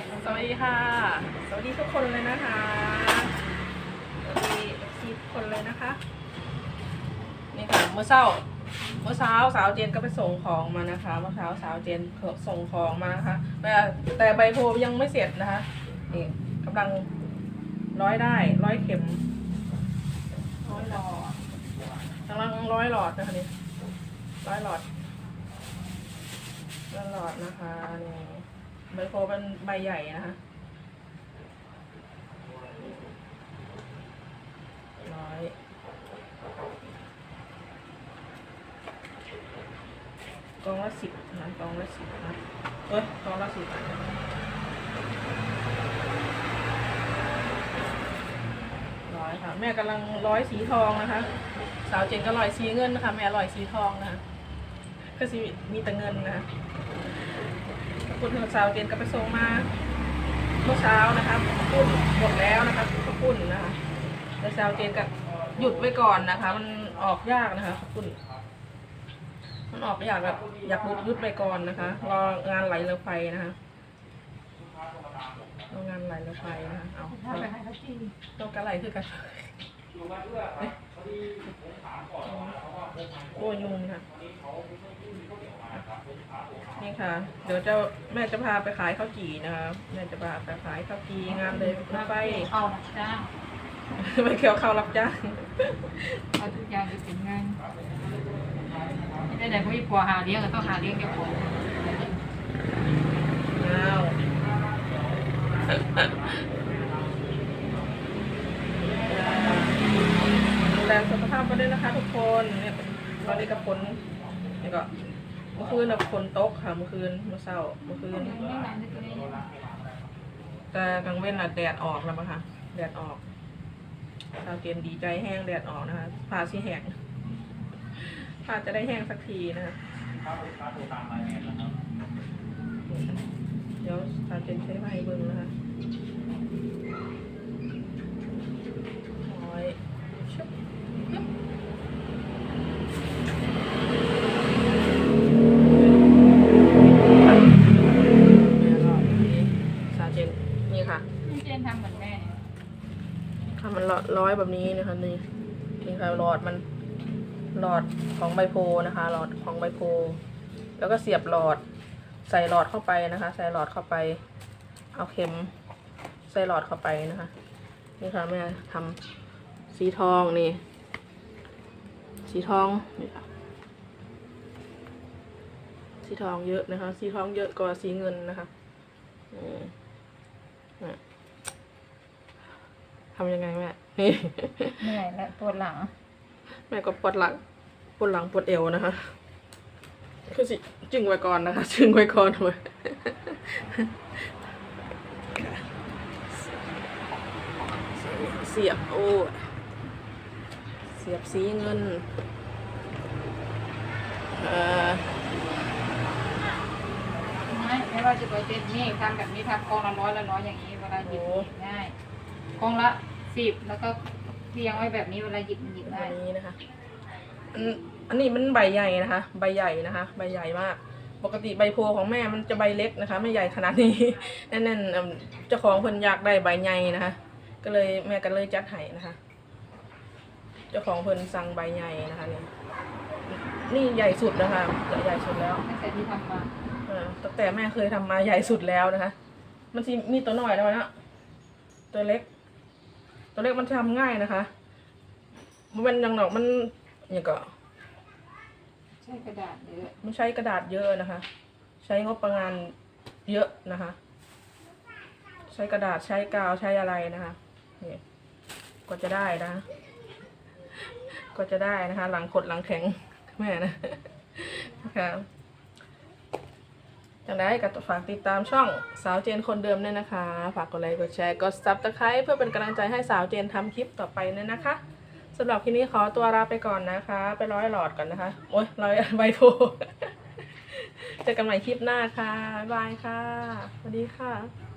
กสวัสดีค่ะ สวัสดีทุกคนเลยนะคะ สวัสดีทีทุกคนเลยนะคะ นี่ค่ะเมื่อเช้า เมื่อเช้าสาวเจนก็ไปส่งของมานะคะ เมื่อเช้าสาวเจนส่งของมานะคะแต่แต่ใบโพยังไม่เสร็จนะคะ นี่กำลังร้อยได้ร้อยเข็ม ร้อยหลอดกำลังร้อยหลอดนะคะนี่ร้อยหลอดร้อยหลอดนะคะนี่ ใบโพเป็นใบใหญ่นะคะร้อยกองละสิบนะกองละสิบนะเอ้ยกองละสิบนะร้อยค่ะ แม่กำลังร้อยสีทองนะคะ สาวเจนก็ร้อยสีเงินนะคะ แม่ร้อยสีทองนะคะก็สิมีแต่เงินนะคะ คุณทางสาวเจนก็ไปส่งมาเมื่อเช้านะคะปุ้นหมดแล้วนะคะข้าวปุ้นนะคะแต่สาวเจนก็หยุดไว้ก่อนนะคะ มันออกยากนะคะข้าวปุ้นมันออกอยากแบบอยากหยุดยุดไปก่อนนะคะรองานไหลเรือไฟนะคะรองานไหลเรือไฟนะคะเอาไปให้เขาจีต้องการไหลคือกันโอ้ยุงค่ะ นี่ค่ะ เดี๋ยวเจะแม่จะพาไปขายข้าวจี่นะคะแม่จะพาไปขายข้าวจี่งานเลยรถไฟเข้านะจ้าไปเกี่ยวข้าวรับจ้างเอาทุกอย่างไปเป็นเงินไม่ได้ไหนพวกอีปัวหาเลี้ยงก็ต้องหาเลี้ยงเจ้าของอ้าวดูแลสุขภาพกันด้วยนะคะทุกคนเนี่ยตอนนี้กับฝนนี่ก็ เมื่อคืนน่ะฝนตกค่ะเมื่อคืนเมื่อเช้าเมื่อคืน แต่กลางเว้นน่ะแดดออกแล้วมั้งคะแดดออกชาวเกณฑ์ดีใจแห้งแดดออกนะคะผ้าสีแห้งผ้าจะได้แห้งสักทีนะคะเดี๋ยวชาวเกณฑ์ใช้ไม้เบิ้งนะคะร้อยชุบปึ๊บเนี่ยก็นี่ชาวเกณฑ์นี่ค่ะ เจนทำเหมือนแม่ ถ้ามันร้อยแบบนี้นะคะนี่นี่ค่ะหลอดมันหลอดของใบโพนะคะ หลอดของใบโพ แล้วก็เสียบหลอด ใส่หลอดเข้าไปนะคะ ใส่หลอดเข้าไป เอาเข็ม ใส่หลอดเข้าไปนะคะ นี่ค่ะแม่ทำสีทองนี่ สีทองนี่ค่ะสีทองเยอะนะคะ สีทองเยอะกว่าสีเงินนะคะอืมอะ ทำยังไงแม่นี่เหนื่อยและปวดหลัง แม่ก็ปวดหลังปวดหลังปวดเอวนะคะ คือสิจึงไว้ก่อนนะคะจึงไว้ก่อนไว้เสียบโอ้ยเสียบสีเงินเอ่อไม่ไม่ว่าจะไปเจนนี่ทำแบบนี้ทำกองละร้อยละร้อยอย่างนี้เวลาหยิบหยิบง่าย กองละสิบแล้วก็เรียงไว้แบบนี้เวลาหยิบหยิบอัง่ายนนี้นะคะอันอันนี้มันใบใหญ่นะคะ ใบใหญ่นะคะ ใบใหญ่มาก ปกติใบโพของแม่มันจะใบเล็กนะคะ ไม่ใหญ่ขนาดนี้แน่นๆเอิ่มเจ้าของเพิ่นอยากได้ใบใหญ่นะคะ ก็เลยแม่ก็เลยจัดให้นะคะ เจ้าของเพิ่นสั่งใบใหญ่นะคะนี่นี่ใหญ่สุดนะคะใหญ่สุดแล้วตั้งแต่ที่ทำมาเออตั้งแต่แม่เคยทำมาใหญ่สุดแล้วนะคะ มันสิมีตัวน้อยแล้วนะตัวเล็ก ตัวเล็กมันทำง่ายนะคะ มันเป็นอย่างดอกมันอย่างก็ใช้กระดาษเยอะมันใช้กระดาษเยอะนะคะ ใช้งบประมาณเยอะนะคะ ใช้กระดาษใช้กาวใช้อะไรนะคะนี่ก็จะได้นะ ก็จะได้นะคะ หลังขดหลังแข็งแม่นะนะคะ จังได้ก็ฝากติดตามช่องสาวเจนคนเดิมด้วยนะคะ ฝากกดไลค์กดแชร์กดซับสไครต์เพื่อเป็นกำลังใจให้สาวเจนทำคลิปต่อไปเนี่ยนะคะสำหรับคลิปนี้ขอตัวลาไปก่อนนะคะ ไปร้อยหลอดก่อนนะคะโอ๊ยร้อยใบโพเจอกันใหม่คลิปหน้าค่ะบ๊ายบายค่ะสวัสดีค่ะ